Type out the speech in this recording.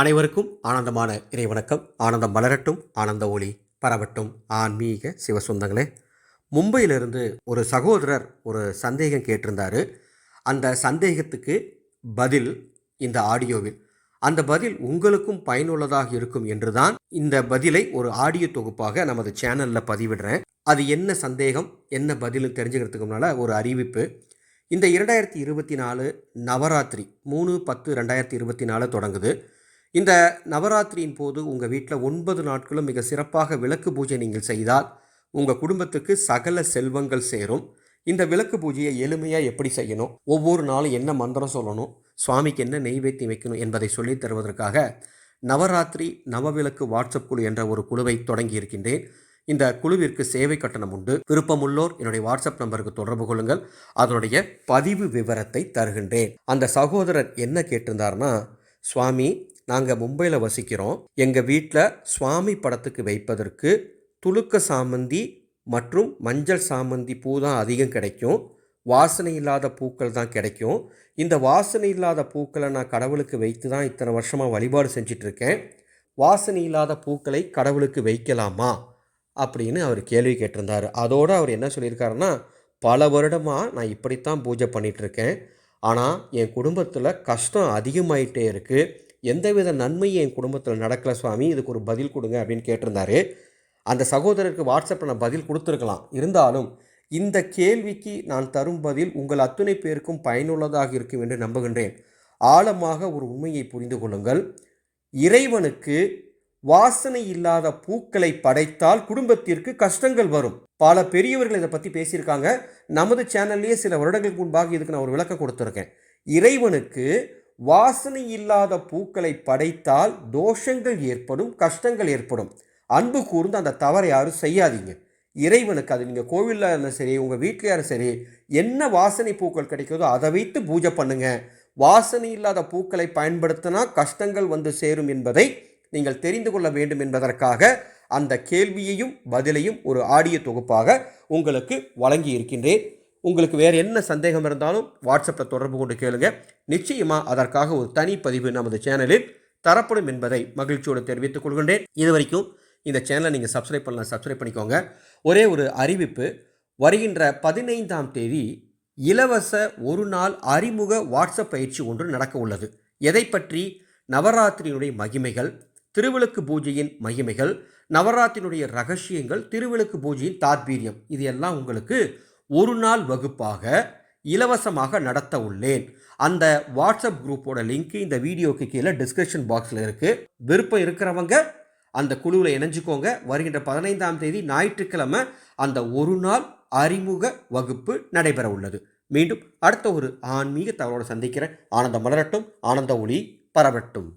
அனைவருக்கும் ஆனந்தமான இறைவணக்கம். ஆனந்தம் மலரட்டும் ஆனந்த ஒளி பரவட்டும். ஆன்மீக சிவசொந்தங்களே மும்பையிலிருந்து ஒரு சகோதரர் ஒரு சந்தேகம் கேட்டிருந்தாரு. அந்த சந்தேகத்துக்கு பதில் இந்த ஆடியோவில். அந்த பதில் உங்களுக்கும் பயனுள்ளதாக இருக்கும் என்று தான் இந்த பதிலை ஒரு ஆடியோ தொகுப்பாக நமது சேனலில் பதிவிடுறேன். அது என்ன சந்தேகம் என்ன பதில் தெரிஞ்சுக்கிறதுக்கு முன்னால் ஒரு அறிவிப்பு. இந்த இரண்டாயிரத்தி இருபத்தி நாலு நவராத்திரி மூணு பத்து ரெண்டாயிரத்தி இருபத்தி நாலு தொடங்குது. இந்த நவராத்திரியின் போது உங்கள் வீட்டில் ஒன்பது நாட்களும் மிக சிறப்பாக விளக்கு பூஜை நீங்கள் செய்தால் உங்கள் குடும்பத்துக்கு சகல செல்வங்கள் சேரும். இந்த விளக்கு பூஜையை எளிமையாக எப்படி செய்யணும்? ஒவ்வொரு நாளும் என்ன மந்திரம் சொல்லணும்? சுவாமிக்கு என்ன நெய்வேத்தியம் வைக்கணும் என்பதை சொல்லித் தருவதற்காக நவராத்திரி நவவிளக்கு வாட்ஸ்அப் குழு என்ற ஒரு குழுவை தொடங்கி இருக்கின்றேன். இந்த குழுவிற்கு சேவை கட்டணம் உண்டு. விருப்பமுள்ளோர் என்னுடைய வாட்ஸ்அப் நம்பருக்கு தொடர்பு கொள்ளுங்கள். அதனுடைய பதிவு விவரத்தை தருகின்றேன். அந்த சகோதரர் என்ன கேட்டிருந்தாருன்னா சுவாமி நாங்கள் மும்பையில் வசிக்கிறோம். எங்கள் வீட்டில் சுவாமி படத்துக்கு வைப்பதற்கு துலுக்க சாமந்தி மற்றும் மஞ்சள் சாமந்தி பூ தான் அதிகம் கிடைக்கும். வாசனை இல்லாத பூக்கள் தான் கிடைக்கும். இந்த வாசனை இல்லாத பூக்களை நான் கடவுளுக்கு வைத்து தான் இத்தனை வருஷமாக வழிபாடு செஞ்சிட்ருக்கேன். வாசனை இல்லாத பூக்களை கடவுளுக்கு வைக்கலாமா? அப்படின்னு அவர் கேள்வி கேட்டிருந்தார். அதோடு அவர் என்ன சொல்லியிருக்காருன்னா பல வருடமாக நான் இப்படித்தான் பூஜை பண்ணிகிட்ருக்கேன் ஆனால் என் குடும்பத்தில் கஷ்டம் அதிகமாயிட்டே இருக்குது எந்தவித நன்மையும் என் குடும்பத்தில் நடக்கலை சுவாமி. இதுக்கு ஒரு பதில் கொடுங்க அப்படின்னு கேட்டிருந்தாரு. அந்த சகோதரருக்கு வாட்ஸ்அப்பில் நான் பதில் கொடுத்துருக்கலாம். இருந்தாலும் இந்த கேள்விக்கு நான் தரும் பதில் உங்கள் அத்துணை பேருக்கும் பயனுள்ளதாக இருக்கும் என்று நம்புகின்றேன். ஆழமாக ஒரு உண்மையை புரிந்து கொள்ளுங்கள். இறைவனுக்கு வாசனை இல்லாத பூக்களை படைத்தால் குடும்பத்திற்கு கஷ்டங்கள் வரும். பல பெரியவர்கள் இதை பற்றி பேசியிருக்காங்க. நமது சேனல்லையே சில வருடங்களுக்கு முன்பாக இதுக்கு நான் ஒரு விளக்கம் கொடுத்துருக்கேன். இறைவனுக்கு வாசனை இல்லாத பூக்களை படைத்தால் தோஷங்கள் ஏற்படும் கஷ்டங்கள் ஏற்படும். அன்பு கூர்ந்து அந்த தவறை யாரும் செய்யாதீங்க. இறைவனுக்கு அது நீங்கள் கோவிலில் இருந்தாலும் சரி உங்கள் வீட்டில் யாரும் சரி என்ன வாசனை பூக்கள் கிடைக்குதோ அதை வைத்து பூஜை பண்ணுங்க. வாசனை இல்லாத பூக்களை பயன்படுத்தினா கஷ்டங்கள் வந்து சேரும் என்பதை நீங்கள் தெரிந்து கொள்ள வேண்டும் என்பதற்காக அந்த கேள்வியையும் பதிலையும் ஒரு ஆடியோ தொகுப்பாக உங்களுக்கு வழங்கி இருக்கின்றேன் உங்களுக்கு வேறு என்ன சந்தேகம் இருந்தாலும் வாட்ஸ்அப்பில் தொடர்பு கொண்டு கேளுங்க. நிச்சயமாக அதற்காக ஒரு தனி பதிவு நமது சேனலில் தரப்படும் என்பதை மகிழ்ச்சியோடு தெரிவித்துக் கொள்கின்றேன். இது வரைக்கும் இந்த சேனலை நீங்கள் சப்ஸ்கிரைப் பண்ணலாம் சப்ஸ்கிரைப் பண்ணிக்கோங்க. ஒரே ஒரு அறிவிப்பு வருகின்ற பதினைந்தாம் தேதி இலவச ஒரு நாள் அறிமுக வாட்ஸ்அப் பயிற்சி ஒன்று நடக்க உள்ளது. எதை பற்றி? நவராத்திரியினுடைய மகிமைகள் திருவிளக்கு பூஜையின் மகிமைகள் நவராத்திரியினுடைய ரகசியங்கள் திருவிளக்கு பூஜையின் தாத்பீரியம் இது எல்லாம் உங்களுக்கு ஒரு நாள் வகுப்பாக இலவசமாக நடத்த உள்ளேன். அந்த வாட்ஸ்அப் குரூப்போட லிங்க் இந்த வீடியோக்கு கீழே டிஸ்கிரிப்ஷன் பாக்ஸில் இருக்குது விருப்பம் இருக்கிறவங்க அந்த குழுவில் இணைஞ்சுக்கோங்க. வருகின்ற பதினைந்தாம் தேதி ஞாயிற்றுக்கிழமை அந்த ஒரு நாள் அறிமுக வகுப்பு நடைபெற உள்ளது. மீண்டும் அடுத்த ஒரு ஆன்மீக தகவலோடு சந்திக்கிறேன். ஆனந்த மலரட்டும் ஆனந்த ஒளி பரவட்டும்.